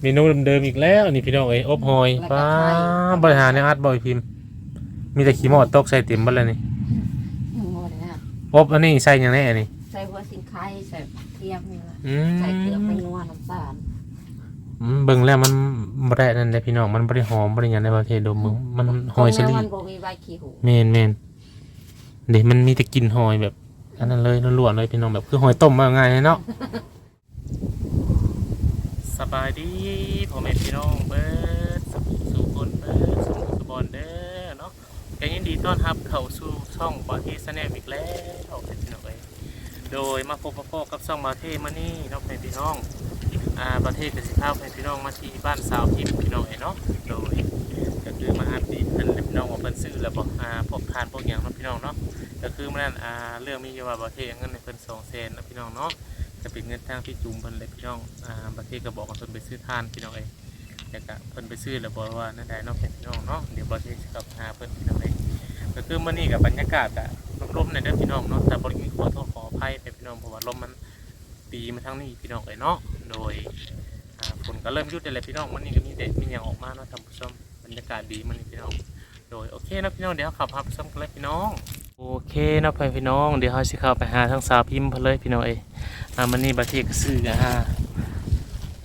เมนูเดิมๆอีกแล้วนี่พี่น้องเอ้ยอบหอยแล้วก็ป้าไข่บริหารในอัดบ่อยพิมพ์ มีแต่ขี้หมอดตกใส่เต็มบัดเลยนี่หมดเลยนะอบอันนี้ใส่หยังแน่นี่ใส่หัวสิงไข่ใส่เทียมนี่ละอืมใส่เกลือไปนัวน้ำตาลอืมเบิ่งแล้วมันบ่ได้นั่นเลยพี่น้องมันบ่ได้หอมบ่ได้หยังในประเทศดมมึงมันหอยสลีมันบ่มีใบขี้หูเมนเมนเดี๋ยวมันมีแต่กลินหอยแบบ อันนั้นเลยล้วนๆเลยพี่น้องแบบคือหอยต้มมาง่ายเลยเนาะ สบายดีพ่อแม่พี่น้องเบิดสุขสู่คนเบิดสุขสุบอนเด้อเนาะก็ยินดีต้อนรับเข้าสู่ช่องบาเทสแนมอีกแล้วเป็นพี่น้องเอ้ยโดยมาพบมาพบกับช่องบาเทมานี่เนาะเป็นพี่น้องอ่าบาเทกับสิภาพเป็นพี่น้องมาที่บ้านสาวทิพย์พี่น้องเอ้ยเนาะโดยก็คือมาอัปเดตเพิ่นพี่น้องว่าเพิ่นซื้อแล้วบอกอ่าพวกทานพวกหยังเนาะพี่น้องเนาะก็คือมันนั้นอ่าเรื่องมีอยู่ว่าประเทเงินในเพิ่น2แสนนะพี่น้องเนาะ จะเป็นเงินทางพี่จุ่มเพิ่นเลยพี่น้องอ่าประเทศก็บอกว่าเพิ่นไปซื้อทานพี่น้องเองแต่ก็เพิ่นไปซื้อแล้วบอกว่านั่นได้เนาะพี่น้องเนาะเดี๋ยวประเทศกับหาเพิ่นพี่น้องเองก็คือมื้อนี้กับบรรยากาศอะลมๆในเด้อพี่น้องเนาะแต่บ่ได้มีขอโทษขออภัยไปพี่น้องเพราะว่าลมมันตีมาทางนี้พี่น้องเอ้ยเนาะโดยฝนก็เริ่มยุดแล้วแหละพี่น้องมื้อนี้ก็มีเด็ดมีหยังออกมาเนาะท่านผู้ชมบรรยากาศดีมันพี่น้องโดยโอเคนะพี่น้องเดี๋ยวขับพับซ้ำกันเลยพี่น้อง โอเคนะพี่น้องเดี๋ยวเขาสิเข้าไปหาทั้งสาวพิมพ์เพเลยพี่น้องเอยอ่ามันนี่บาทีก็ซื้ออ่า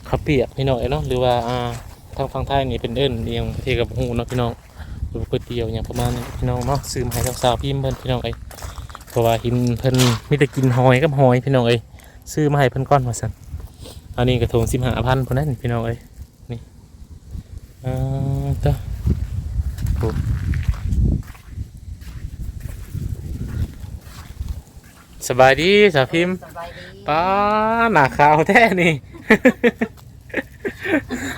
ข้าวเปียกพี่น้องเอยเนาะหรือว่าอ่าทางฝั่งไทยนี่เป็นเอิ้นเอียงบางทีกับหูเนาะพี่น้องหรือก๋วยเตี๋ยวอย่างประมาณนี้พี่น้องเนาะซื้อมาให้ทั้งสาวพิมพ์เพิ่นพี่น้องเอยเพราะว่าหินเพิ่นมีแต่กินหอยกับหอยพี่น้องเอยซื้อมาให้เพิ่นก้อนมาสั่นอันนี้กระทงสิบห้าพันพนนั้นพี่น้องเอยนี่อ่าต่อ สบายดีสาวพิมพ์สบายดีป้าหนาขาวแท้นี่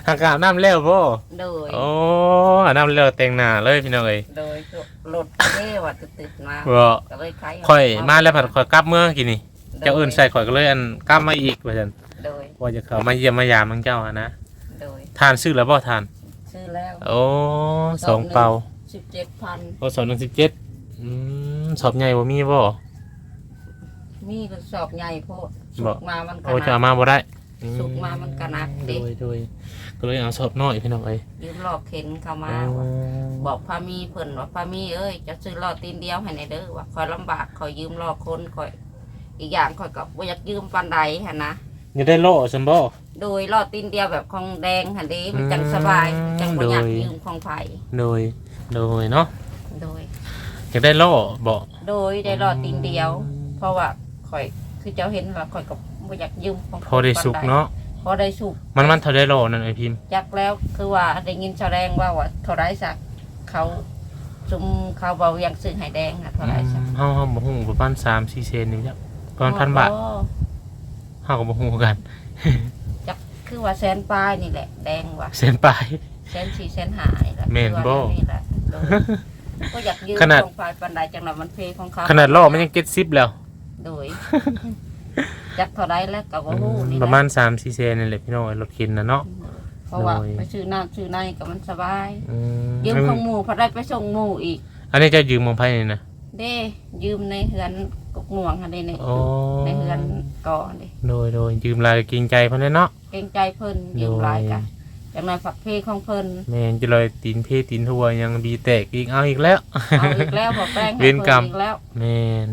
อากาศน้ำเลี้ยวพ่โดย โอ้อาบน้ำเลี้ยวแต่งหน้าเลยพี่น้องเอ้ยโดยรถเท่ว่าจะติดมาบ่ก็เลยไข่ข่อยมาแล้วผัดข่อยกลับเมื่อกี้นี่ เจ้าอื่นใส่ข่อยก็เลยอันกลับมาอีกว่าซั่นโดยว่าจะเข้ามาเยี่ยมมายามมังเจ้าอะนะโดยทานซื้อแล้วบ่ทานซื้อแล้ว โอ้สองเป่าสิบเจ็ดพันโอ้สองหนึ่งสิบเจ็ดอืมสอบใหญ่บ่มีบ่ มีก็สอบใหญ่โพดบ่สุกมามันก็โอ้จะนัเอากมาบ่ได้สุกมามันก็หนักดิโดยโดยก็เลยเอาสอบน้อยพี่น้องเอ้ยยืมหลอกเข็นเข้ามาอ๋อว่าบอกพามีเพิ่นว่าพามีเอ้ยจะซื้อหลอดตีนเดียวให้ในเด้อว่าคอยลำบากคอยยืมหลอกคนคอย อีกอย่างคอยกับว่าอยากยืมปันใดฮะนะอย่าได้โล่ซัมบ่ โดยหลอดตีนเดียวแบบของแดงหันเดีมันจังสบายอืมจังบ่อยากโดย ยืมของไผ่โดยโดยเนาะโดย อยากได้โล่บ่ โดยได้หลอดตีนเดียว เพราะว่า คอยคือเจ้าเห็นว่าคอยกับบ่อยากยืมของพอได้สุกเนาะพอได้สุกมันมันเท่าได้โล่นั่นไอ้พิมพ์จักแล้วคือว่าได้ยินแสดงว่าว่าเท่าไรสักเขาซุมเขาเบาเวียงซื้อไห้แดงอะเท่าไรสักเฮาเฮาบ่ฮู้ประมาณ3-4เซนนี่จ้ะประมาณพันบาทโอ้เฮาก็บ่ฮู้กันจักคือว่าแสนปลายนี่แหละ แดงว่ะเซนปลายแสนสี่แสนห้านี่แหละแม่นบ่คือว่านี่แหละโดยก็อยากยืมขนาดของฝ่ายปันใดจังหวะมันเพของเขาขนาดโล่มันยัง70แล้ว โดย จักเท่าไรแล้วก็บ่ฮู้นี่แหปละระมาณ3-4เซนนี่แหละพี่น้องไอ้รถเข็นน่ะเนาะเพราะว่าโดยไปซื้อน้ำซื้อในก็มันสบายอืมยืมของหมู่พอได้ไปส่งหมู่อีก อันนี้จะยืมของไผนี่นะเด้ยืมในเฮือนกกม่วงค่ะเด้ในอ๋อในเฮือนก่อนเด้โดยโดยยืมหลายก็เกรงใจเพิ่นแหละเนาะ เกรงใจเพิ่นยืมหลายกะจังหน่อยฝักเพของเพิ่นแม่นจะลอยตีนเพตีนทัวยังบีแตกอีกเอาอีกแล้ว เอาอีกแล้วบอกแป้งให้เวรกรรม พิ่นอีกแล้ว แม่น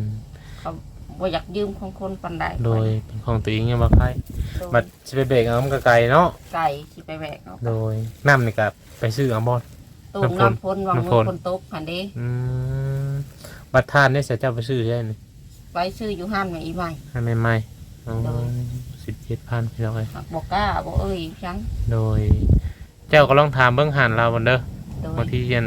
บ่อยากยืมของคนปันใดโดยเป็นของตัวเองยังบ่ใครโดยบัดสิไปเบรกเอามันก็ไกลเนาะไก่ที่ไปแบกเอาโดยน้ำนี่ก็ไปซื้อเอาบ่ตูมน้ำน้ำฝนพ้นวางน้ำฝมือนคนตกหันเด้อืมบัดทานนี่เสียเจ้าไปซื้อใช่ไหมไปซื้ออยู่ห้านแม่อีใหม่ให้ไม่ไม่อ๋อโดยสิบเจ็ดพันพี่น้องเอ้ยบ่กล้าบ่เอ้ยจังโดย เจ้าก็ลองถามเบิ้งหันเราบันเด้อโดยบางทียัน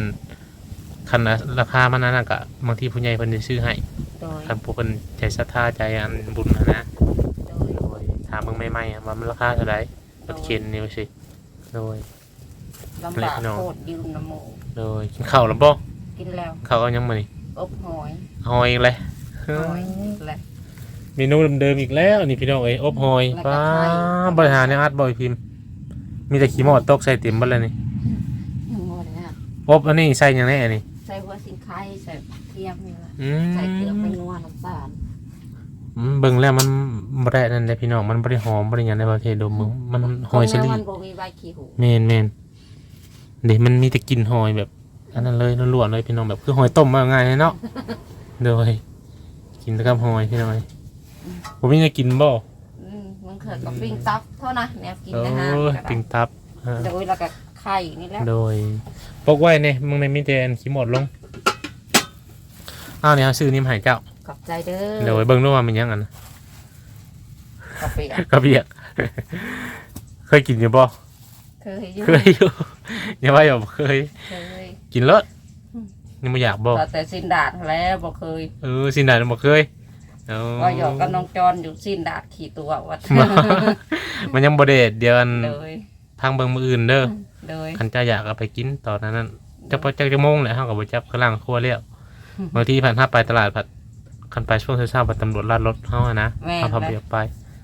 คันราคามันนั้นน่ะก็บางทีผู้ใหญ่เพิ่นจะซื้อให้ โดยคันผู้เพิ่นใจศรัทธาใจอันบุญนะนะโดยโดยถามเบิ่งใหม่ๆอะว่ามันราคาเท่าไหร่รถเข็นนี่ว่าสิโดย ลำบากเล็กน้อย โคตรยืมน้ำหมูโดยกินข้าวแล้วบ่กินแล้วข้าวเอายังมื้อนี้อบหอยหอยอีกเลยหอยและเมนูเดิมๆอีกแล้วนี่พี่น้องเอ้ยอบหอยแล้วก็ป้าไข่บริหารในอัดบ่อยพิมพ์ มีแต่ขี้หมอดตกใส่เต็มบัดเลยนี่หมดแล้วอบอันนี้ใส่หยังแน่นี่ ใส่หัวสิงไข่ใส่เทียมนี่ละอืใส่เกลือไปมนัวน้ำตาลอืมเบิ่งแล้วมันบ่ได้นั่นแหละพี่น้องมันบ่ได้หอมบ่ได้หยังในประเทศดมมึงมันหอยสลีมันบ่มีใบขี้หูแม่นแม่นเดี๋ยวมันมีแต่กลิ่นหอยแบบ อันนั้นเลยล้วนๆเลยพี่น้องแบบคือหอยต้มมาง่ายเลยเนาะโดยกินแต่กับหอยพี่น้อยผมมีจะกินบ่อืมมันเกิดกับปิ้งตับเท่านะแนวกินโอ้นะฮะยปิงตับอ่าโดยแล้วก็ไข่นี่แหละโดย ปกไว้เนี่ยมึงในมีแต่อันขี้หมดลงอ้าวเนี่ยซื้อนี่มาให้เจ้าขอบใจเด้อเดี๋ยวไว้เบิ่งดูว่ามันยังอันกาแฟกระเบียกเคยกินอยู่บ่เคยอยู่เคยอยู่อย่าว่าอย่าเคย เคยกินเลิศนี่ไม่อยากบ่แต่สิ้นดาดแล้วบ่เคยเออสินได้บ่เคยเอาว่าหยอกกับน้องจอนอยู่สิ้นดาดขี่ตัววัดมันยังบ่เด็ดเดี๋ยวอันโดยทางเบิ่งมืออื่นเด้อ โดย คันจะอยากเอาไปกินตอนนั้นนั่นจะพอจักจะโมงแหละเฮาก็บ่จับข้างล่างครัวแล้วบางทีผ่านถ้าไปตลาดผัดคันไปช่วงเช้าๆผัดตำรวจลาดรถเฮาอะนะแม่เฮาพาแม่เบียกไป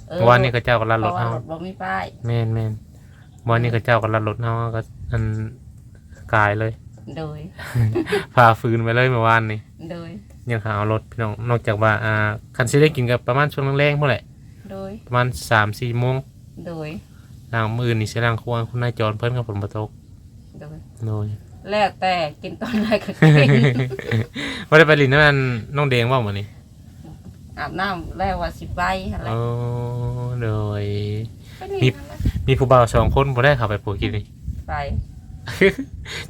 เออเมื่อวานนี้ก็เจ้าก็ลาดเพรราะถว่าเฮารถบ่มีป้ายแม่นแม่นเมื่อวานนี้ก็เจ้าก็ลาดรถเฮาก็อันกายเลย โดยพาฟืนไปเลยเมื่อวานนี้โดย ยังหาเอารถพี่น้องนอกจากว่าอ่าคันสิได้กินกับประมาณช่วงแรงๆพุ่นแหละ โดย ประมาณ3-4โมงโดย ล้างมือนี่สิล้างครัวคุณนายจรเพิ่นกับฝนบ่ตกโดยโดยแล้วแต่กินตอนไหนก็กินบ่ได้ไปลินนั่นน้องแดงบ่มื้อนี้อาบน้ำแล้วว่าสิบใบอะไรโอ้โดยก็นี่นั่นแหละมีผู้บ่าวสองคนบ่ได้เข้าไปปลูกกินนี่ไป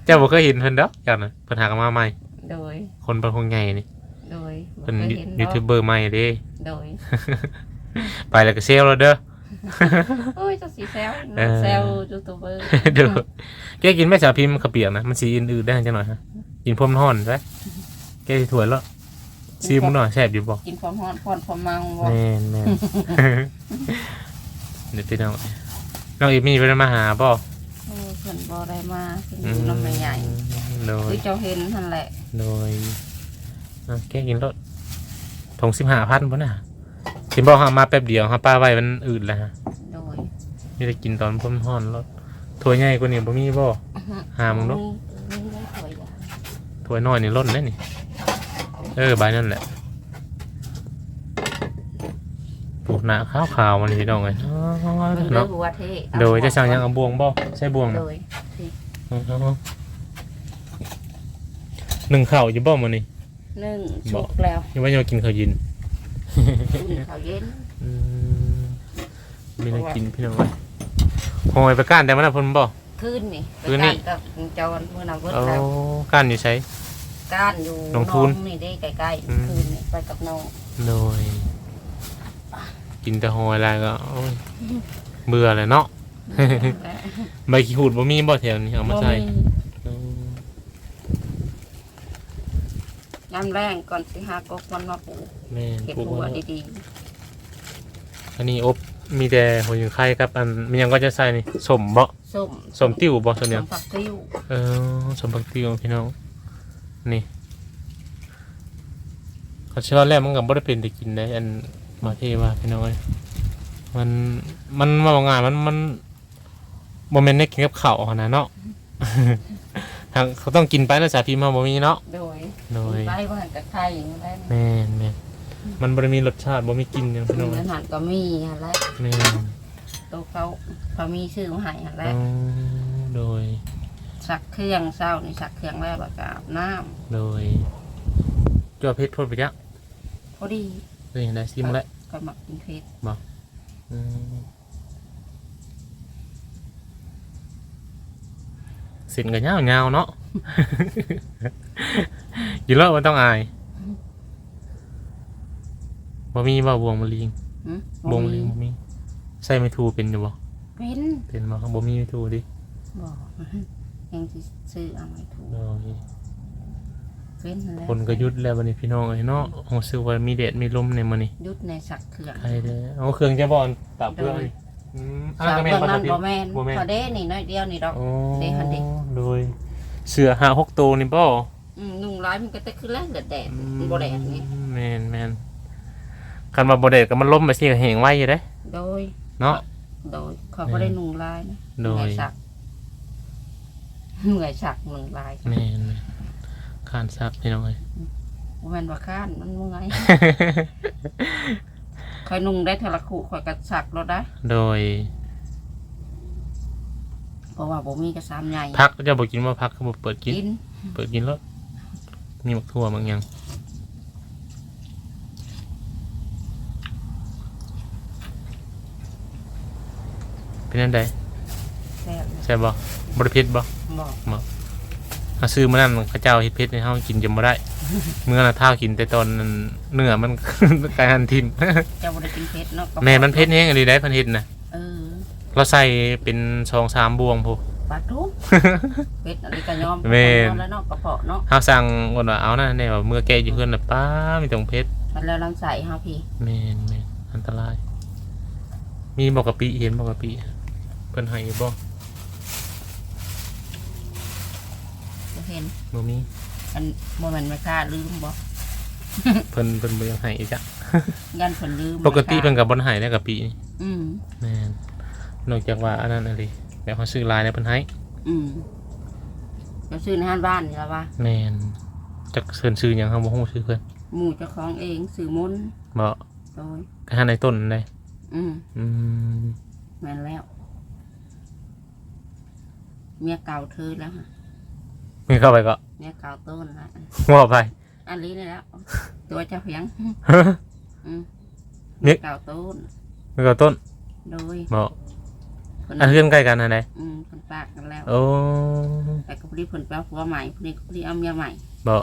เจ้าบ่เคยเห็นเพิ่นดอกจังนะเพิ่นหากันมาใหม่ โดย คนเป็นคงใหญ่นี่โดยบ่เพิ่นเคยยูเห็นยูดอกทูบเบอร์ใหม่เด้ โดย ไปแล้วก็เซลแล้วเด้อ โอ้ยเจะสีแซวเออ แซวยูทูบเบอร์เด้อแกกินไหม่สาพิมพ์ข้าวเปียกนะมันสีอื่นๆได้จังหน่อยฮะกินพรมร้อนใช่แกสิถ้วยแล้วซีมึงหน่อยแซ่บอยู่บ่กินความร้อนพอนความเมาบ่แม่นแม่นเดี๋ยวพี่น้องน้องอีมีเพิ่นมาหาบ่เออเพิ่นบ่ได้มาเพิ่นอยู่น้ำแม่ใหญ่โดยคือเจ้าเห็นนั่นแหละโดยอะแกกินรถถงสิบห้าพันป่ะน่ะ กินบอกหามาแป๊บเดียวหาป้าไว้มันอืดแล้วฮะโดยนี่จะกินตอนพ่นห่อนรถถ้วยใหญ่กว่านี้บ่มีบ่ หามึงเนอะ มีมีได้ถ้วยละถ้วยน้อยนี่ล้นเลยนี่ เออใบนั่นแหละปลูกหนาขาวขาวๆมันนี่พี่น้องไงเบิ่งเด้อเนาะหัวเทโดยจะสั่งหยังเอาบวงบ่ใช่บวงโดนะยหนึ่งข้าวอยู่บ่มันนี่หนึ่งบชุอกกแล้วยังว่าจะกินข้าวเยิน อุ่นข้าวเย็นอืมมีอะไรกินพี่น้องไว้หอยไปก้านแต่มันน่ะเพ่นบ่ คืนนี่คืนนี่ ไปกับจอนเมื่อนำเบิดเอาแล้วก้านอยู่ใช้ ก้านอยู่ลงทุนองนี่ได้ใกล้อืม ๆคืนนี่ไปกับน้องโดยกินแต่หอยอะไรก็โอ้ยเบื่อเลยเนาะ ใบขี้หูดบ่มีบ่แถวนี้เอามาใส่บ่ อืม ยามแรงก่อนสิหากกมันมาปลูกแม่นเก็บปลูกหัวไว้ดีอันนี้อบมีแต่หัวยิงไข่ครับอันมันยังก็จะใส่นี่สมบ่ๆส้มสมติ้วบ่ส่วนส้เนี้ยมผักติ้วเออสมบักติ้วพี่น้องนี่เขาเชื่อแรกมันก็บ่ได้เป็นได้กินได้อันมาเทว่าพี่น้องเอ้ยมันมันว่าว่าง่ายมันมันบ่แม่นได้กินกับข้าวหั้นนะเนาะ ทางเขาต้องกินไปแล้วสาพิมพ์มาบ่มีเนาะ โดย โดยใบว่าหันกับไข่อย่างนั้นแม่นแม่นมันบ่ได้มีรสชาติบ่มีกลิ่นหยังพี่น้องเงินหันก็มีอะไรแม่นตัวเขาเขามีชื่อมาให้อะไรอ๋อโดย สักเครื่องเศร้านี่สักเครื่องแล้วแล้วก็อาบน้โดยจอเพชรพ่นไปจักำพอดีเฮ้ยได้ซิมแล้วก็หมักกินเผ็ดอืมสินกันยาวยาวๆเนาะ กินแล้วมันต้องอายบ่มีบ่บวงมะลิงหืมบวงมะลิงบ่มีใส่ไม่ถูเป็นอยู่บ่เป็นเป็นบ่บ่มีไม่ถูดิบอกยังที่ซื้อเอาไม่ถูกโดยเป็นแล้วคนก็หยุดแล้ววันนี้พี่น้องเอ้ยเนาะรู้สึกว่ามีแดดมีลมในมื้อนี้ยุดในสักเครื่องใครเด้อเอาเครื่องจะบ่อนตับเพื่อนนี่อืมอันสันั้นกก็แม่นเบื้องบ่นั้ตันบบ่แมนบ่แม่นพอเด้นี่น้อยเดียวนี่ดอก โอ้เด้หันเด้ โดยเสือหาหกตัวนี่บ่ อืมนุ่งร้ายมันก็จะขึ้นแล้วเดือดแดดมันบ่แดดนี่แม่นแม่นคันว่าบ่แดดก็มันล้มไปสิก็แห้งไว้อยู่เด้โดย เนาะ โดยเขาก็ได้นุ่งลายนะโดย เหนื่อยสักเหนื่อยสักหนึ่งลายแม่นแม่นคานซักพี่น้องเอ้ย บ่แม่นว่าข้านมันเมื่อย คอยนุ่งได้เทอละคุคอยกระสักรถได้โดยเพราะว่าบ่มีกระซามใหญ่พักเจะบอกกินว่าพักก็บอกเปิดกินกิน เปิดกินแล้ว มีหมักทั่วบางอย่างเป็นยังไงแซ่บใช่บ่บริพิษบ่บอกถ้าซื้อมานั่นเข้าเจ้าเฮ็ดเพชรในเฮากินจนบ่ได้ เมื่อน่ะเท่ากินแต่ตอนนั้นเนื้อมัน กลายหันทิ่มเจ้าบ่ได้กินเผ็ดเนาะก็แม่มันเพชรแห้งอะไรได้เพันเฮ็ดน่ะเออเราใส่เป็นสองสามบวงพู ปลาทุกเผ็ดอะไรก็ยอมแม่นเอาแล้วเนาะกระเพาะเนาะเฮาสั่งก่อนว่าเอานะแน่ว่าเมื่อแกอยู่เฮือนน่ะป้ามีตรงเพชรมันแล้วลำไส้เฮาพี่แม่นแม่นอันตราย มีบอกกะปิเห็นบอกกะปิเพิ่นให้อยู่บ่บ่เห็นบ่มีอันบ่แม่นไม่กล้าลืมบ่เพิ่นเพิ่นบ่อยังให้อีกจ้ะยันเพิ่นลืมปกติไม่เพิ่ล้านก็บ่ได้ให้แล้วกะปินี่อืมแม่นนอกจากว่าอันนั้นอะไร แบบเขาซื้อลายแล้วเพิ่นให้อืมจะซื้อในห้างบ้านนี่ล่ะว่าแม่นจักเชิญซื้อหยังเฮาบ่ฮู้ซื้อเพิ่นหมู่เจ้าของเองซื้อมุนต์บ่โดยก็หาในต้นได้อืมอืมแม่นแล้ว เมียเก่าเธอแล้วฮะมีเข้าไปก็เมียเก่าต้นละว่าไป อันนี้นี่แล้วตัวเจ้าเพียง อืมเมียเก่าต้นมีเข้าต้นโดยบ่เพิ่นอันเพื่อนใกล้กันอันใดอืมเพิ่นปากกันแล้ว โอ้แต่ก็พอดีเพิ่นแปลผัวใหม่พอดีก็พอดีเอาเมียใหม่บ่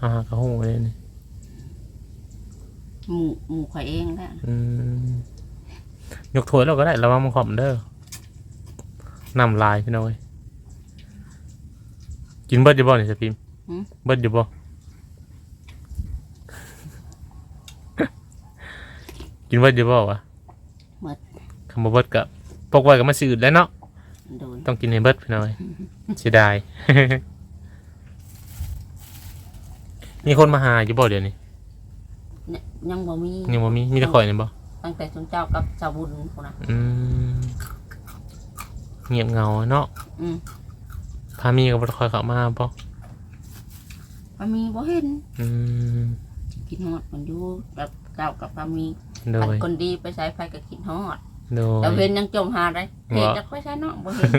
ฮ่าก็ฮู้เลยนี่หมู่หมู่ข่อยเองแหละอืมยกถ้วยเราก็ได้ระวังมันขอมเด้อน้ำลายพี่น้อยกินเบิดอยู่บ่นี่สพิมพ์เบิดอยู่บ่กินเบิดอยู่บ่วะหมด คำว่าเบิดกับพกไว้กับมันสิอืดแล้วเนาะโดยต้องกินให้เบิดพี่น้อยเสียดาย มีคนมาหาอยู่บ่เดี๋ยวนี้เนี่ยยังบ่มียังบ่มีมีแต่ข่อยนี่บ่ตั้งแต่สนเจ้ากับสาวบุญพุ่นน่ะอืมเงียบเหงาเนาะอืมพามีก็บ่ค่อยเข้ามาบ่พามีบ่เห็นอืมกินฮอดมันอยู่กับเจ้ากับพามีโดอันยคนดีไปใช้ไฟก็กินฮอด โดยแต่เห็นยังจมหาได้เห็นจักไปใช้เนาะบ่เห็น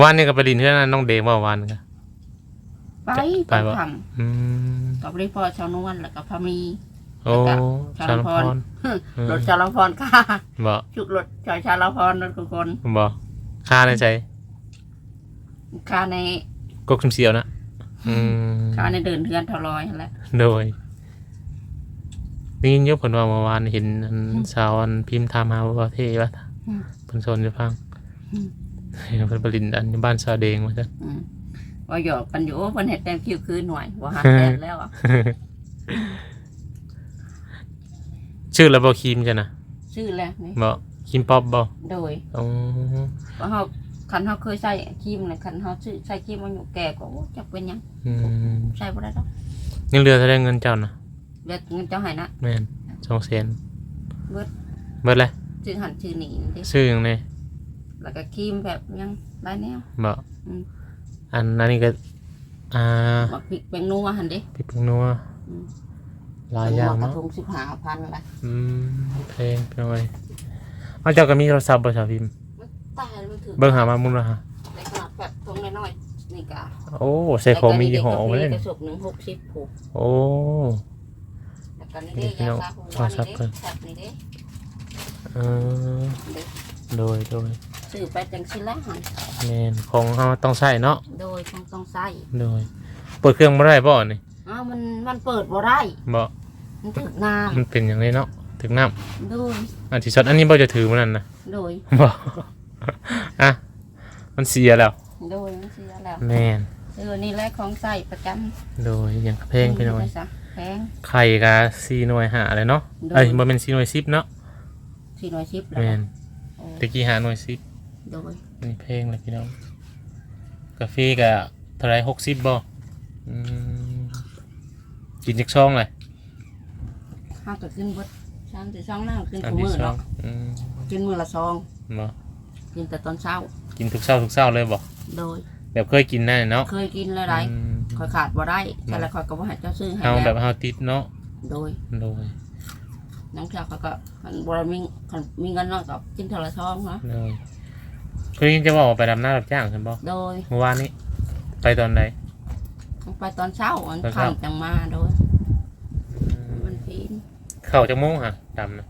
วันนี้ก็ไปดินเพื่อนน้องเดงเมื่อวานก็ ไปไปตอนบ่ค่อืมำกับริพอชาวนวลแล้วก็พามี โอ้แล้วก็ชาชาลลพพร รอืมรถชาลพรค่ะบ่ชุกรถชอยชาลพรนั่นทุกคนบ่ค่าในใจค่าในกกชุมเสียวนะอืมค่าในเดินเทือนเทาลอยนั่นแหละโดย นี่ยกผลว่าเมื่อวานเห็นอันสาวอันพิมพ์ทามหาว่าเท่ว่าเพิ่นสนจะฟังเห็นเพิ่นไปลินอันอยู่บ้านสาวเดงว่าซั่นอืมว่าหยอกกันอยู่เพิ่นเฮ็ดแต่งคิวคืนหน่วยว่าหาแทนแล้วอะชื่อแล้วบ่ครีมจ้ะนะชื่อแล้วนี่บ่ครีมป๊อปบ่โดยอ๋อว่าเฮาคันเฮาเคยใส่ครีมเลยคันเฮาซื้อใส่ครีมมันอยู่แก่ก็โอ้จักเป็นหยังอืมใส่บ่ได้ดอกยังเหลือเท่าได้เงินเจ้านะ เลือกเงินเจ้าให้นะแม่น2แสนเบิดเบิดเลยซื้อหันซื้อนี่นั่นดิซื้อหยังแน่แล้วก็ครีมแบบหยังหลายแนว บ่อืม อันนั้นนี่ก็อ่าบักพริกแป้งนัวหั่นดิพี่ปรุงนัวอืมหลายอย่างกระเนาะทง15,000ละอืมเพลงเพลงอะไรเอาเจ้าก็มีโทรศัพท์บ่ชาวพิมพ์ตายมันถือเบิ่งหามามุนละฮะในขนาดแบบทงน้อยๆนี่ก็โอ้ใส่ของมียี่ห้อไว้เลเลยยกระสุก1 60ผูกโอ้แล้ว ก็นี่เด้ยาซาฮูโทรศัพท์เพิ่นแซ่บนี่เด้เออโดยโดยซื้อไปจังสิละหันแมนของเฮาต้องใช้เนาะโดยต้องต้องใส่โดยเปิดเครื่องบ่ได้บ่นี่อ้าวมันมันเปิดบ่ได้บ่มันถึกน้มันเป็นอย่างนี้เนาะถึงน้ำำโดยอันที่ช็อตอันนี้บ่จะถือมันนั่นนะโดยบ่อะมันเสียแล้วโดยมันเสียแล้วแมนซื้อนี่แหละของใส่ประจโดยอย่างเพำลงไปหน่อยซะแพง ไข่กะ4หน่วยหาเลยเนาะโดย เอ้ยบ่แม่น4หน่วย10เนาะสี่ร้อยชิปแล้วแม่นโอ้ตะกี้หาหน่วย10 โดยนี่เพลงเลยพี่น้องกาแฟกะเท่าไหรหกสิบบ่อืมกินจักช่องเลยห้าก็ขึ้นเบดสามสิบสองหน้าขึ้นอันคู่ที่มือช่องเนาะอืมกินมือละซองบ่กินแต่ตอนเช้า กินทุกเช้าทุกเช้าเลยบ่โดย แบบเคยกินได้เนาะเคยกินหลายอืมๆคอยขาดบ่ได้แต่ละคอยก็บ่ให้เจ้าซื้อให้เอาแบแล้วบเฮาติดเนาะโดยโดยน้องเทื่อเขาก็คันบ่ได้มีคันมีเงินน้อยก็กินเท่าละท้องเนาะเลยคือยังจะบอกว่าไปดำหน้ารับจ้างใช่ปะโดยเมื่อวานนี้ไปตอนไหนไปตอนเช้าอันตอนเช้าค่ำจังมาโดยมันพีน เข่าจังโมงฮะดำนะ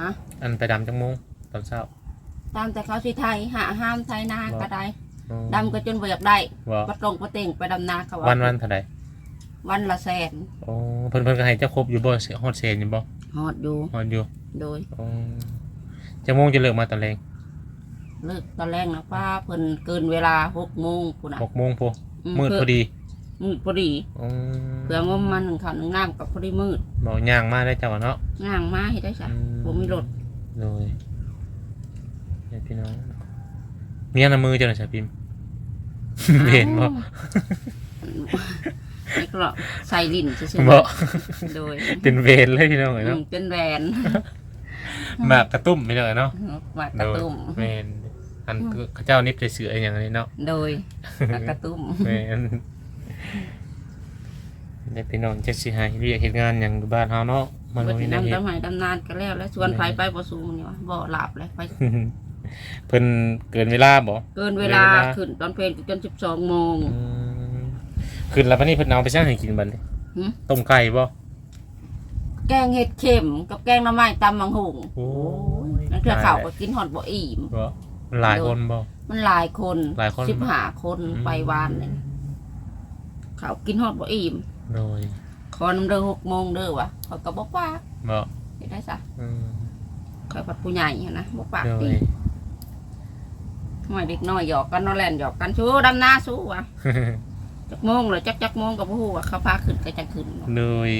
ฮะ อันไปดำจังโมงตอนเช้า ตามแต่เขาสิไทยหาห้ามไทยนาบ่ก็ได้อ๋อ ดำก็จนบ่อยากได้บ่บัดลงบ่เต็งไปดำนาเขาว่าวันวันเท่าไหร่วันละแสนโอ้เพิ่นเพิ่นก็ให้เจ้าครบอยู่บ่ฮอดเซนอยู่บ่ฮอดอยู่ฮอดอยู่โดยอ๋อจังโมงจะเลิกมาตอนแรงเลิกตอนแรกนะป้าเพิ่นเกินเวลาหกโมงพุ่นน่ะหกโมงพออืมืดพอดีมืดพอดีอ๋อเพื่องมมันหนึ่งข้าวหนึ่งน้ำกับพอดีมืดบอกย่างมาได้เจ้าอะเนาะง่างมาให้ได้จ้ะอืมผมมีรถเลยเดี๋ยวพี่น้อง เมียน้ำมือเจ้าหน่อยสายพิมพ์เห็นบ่นี่ก็ใส่ลิ้นซื่อบ่ๆโดยเป็นเวรเลยพี่น้องเอ้ยอืเนาะมเป็นแหวนหมากกระตุ้มพี่น้องเอ้ยเนาะหมากกระตุ้มเมนอันคือเขาเจ้านิบจะเสืออย่างนี้เนาะ โดยหมากกระตุ้มเมนเดี๋ยวพี่น้องจะสิให้เรียกเหตุงานอย่างอยู่บ้านเฮาเนาะมันบ่บ่มีสิแนวดำเฮ็ดดำหายดำนานก็แล้วแล้วชวนไผไปบ่สูงนี่วะบ่หลับเลยไป เพิ่นเกินเวลาบ่เกินเวลาเกินเวลาขึ้นตอนเพลนจน12โมงอืมขึ้นแล้วปานนี้เพิ่นเอาไปสร้างให้กินบัดนี้หึต้มไก่บ่แกงเห็ดเข็มกับแกงหน้ำไม้ตำมังหุงโอ้ยนั่นคือข้าวก็กินหอดบ่อิ่ม บ่หลายคนบ่ มันหลายคนหลายคนสิบห้าคนไปวานเนี่ยเขากินฮอดบ่อิ่มโดยขอนำเด้อหกโมงเด้อวะเขาก็บ่ปากบ่เฮ็ดได้ซะอืม คอยผัดผู้ใหญ่หั้นนะบ่ปากโดดิยทำไมเด็กน้อยหยอกกันเนอแล่นหยอกกันชูดำนาสู้วะจักโมงเลยจักจักโมงก็บ่ฮู้ว่าเขาพาขึ้นก็จังขึ้นโดย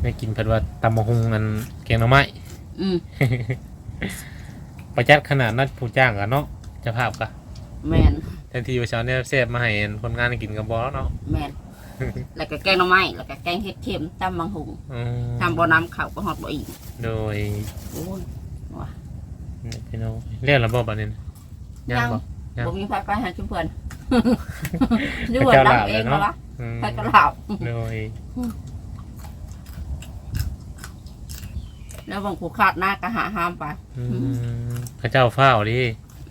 ไม่กินเพิ่นว่าตำมะฮุงอันแกงหน่อไม้อืมประหยัดขนาดนั้นผู้จ้างกันเนาะเจะภาพกะแม่นแทนที่ว่าเช้าเนี่ยเซฟมาให้คนงานกินกับบ่แล้วเนาะแม่นแล้วก็แกงหน่อไม้แล้วก็แกงเห็ดเข็มตำมังหุงอืมทำบ่น้ำข้าวก็ฮอดบ่อิ่มโดยโอ้ยนี่ พี่น้องเรียกระบบอันนี้นะยังบ่ ยัง บ่มีไฟไปหาชุมเพิ่นอยู่ว่าดำเองเหรอวะอืมไปกระหลับโดยแล้วบางผูขาดหน้าก็หาห้ามไป อืมพระเจ้าเฝ้าดิ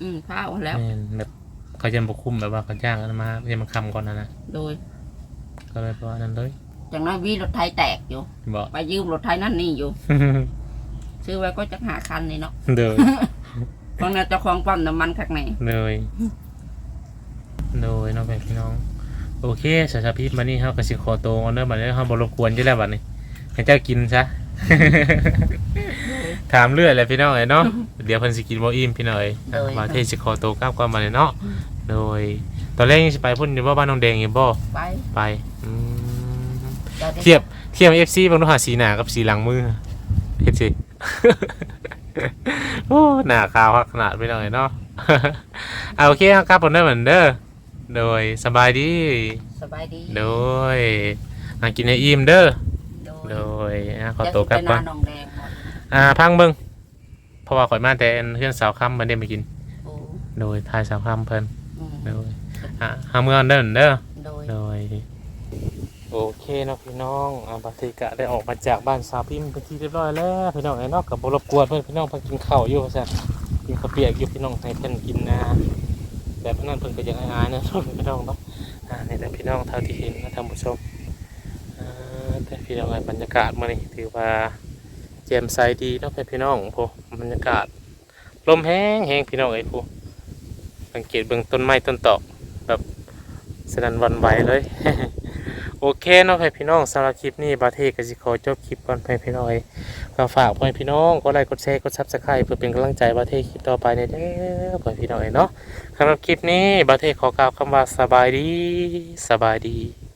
อืมข้าวแล้ว แม่นแบบเขาจะมาคุมแบบว่าเขาจ้างกันมาจะมาคำก่อนนะนะโดยก็เลยบอกว่านั้นเลยจังน้อยวีรถไทยแตกอยู่ บอก ไปยืมรถไทยนั่นนี่อยู่ ซื้อไว้ก็จะหาคันนี่เนาะเดยเพราะนั้นเจ้าของปั๊มน้ำมันข้างในเลยโดยน้องแม่พี่น้อง โอเคสาชาพิษมานี่ครับกสิขอโตวก่อนเด้อบัดนี้ครับบรบกวนจะแล้วบัดนี้ให้เจ้ากินซะ ถามเรื่อยเลยพี่น้องเอ้ยเนาะ เดี๋ยวเพิ่นสิกินบ่อิ่มพี่น้องเอ้ยอะมาเทศสิขอโตวกลับก่อนมาเลยเนาะ โดย ตอนแรกยังสิไปพุ่นอยู่บ่บ้านน้องแดงอยู่บ่ไปไปอืมจ้าได้เทียบเทียบ FC บางดูหาสีหน้ากับสีหลังมือเฮ็ดสิ โอ้หน้าขาวขนาดพี่น้องเอ้ยเนาะเอาโอเคครับกลับผมได้เหมือนเด้อโดยสบายดีสบายดีโดยอากินให้อิ่มเด้อโดยโดยอะขอตัวกลับก่อนจะสิไปนาหนองแดงหมดอ่าพังเบิ่งเพราะว่าข่อยมาแต่เพื่อนสาวค่ำมาได้มากินโอ้โดยทายสาวค่ำเพิ่นอืมโดยอะหาเมื่อเด้อเด้อโดย โอเคเนาะพี่น้องอาบัติกะได้ออกมาจากบ้านสาวพิมเป็นที่เรียบร้อยแล้วพี่น้องไอ้นอกกับบรบกวนเพื่อนพี่น้องเพิ่นกินข้าวอยู่ซะกินข้าวเปียกอยู่พี่น้องให้เพิ่นกินนะแบบนั้นเพิ่นก็ยังอายๆนะพี่น้องเนาะอ่านี่แต่พี่น้องเท่าที่เห็นนะท่านผู้ชมอ่าแต่พี่น้องไอ้บรรยากาศมื้อนี้ถือว่าแจ่มใสดีเนาะพี่น้องพบรรยากาศลมแห้งแห้งพี่น้องไอ้ผู้สังเกตเบื้องต้นไม้ต้นตอกแบบสนั่นวันไหวเลย โอเคเนาะพี่น้องสำหรับคลิปนี้บาเทกสิขอจบคลิปก่อนพี่น้อยก็ฝากพี่น้องกดไลค์กดแชร์กดซับสไครป์เพื่อเป็นกำลังใจบาเทคลิปต่อไปในเด้อพ่อพี่น้อยเนาะสำหรับคลิปนี้บาเทขอกล่าวคำว่าสบายดีสบายดี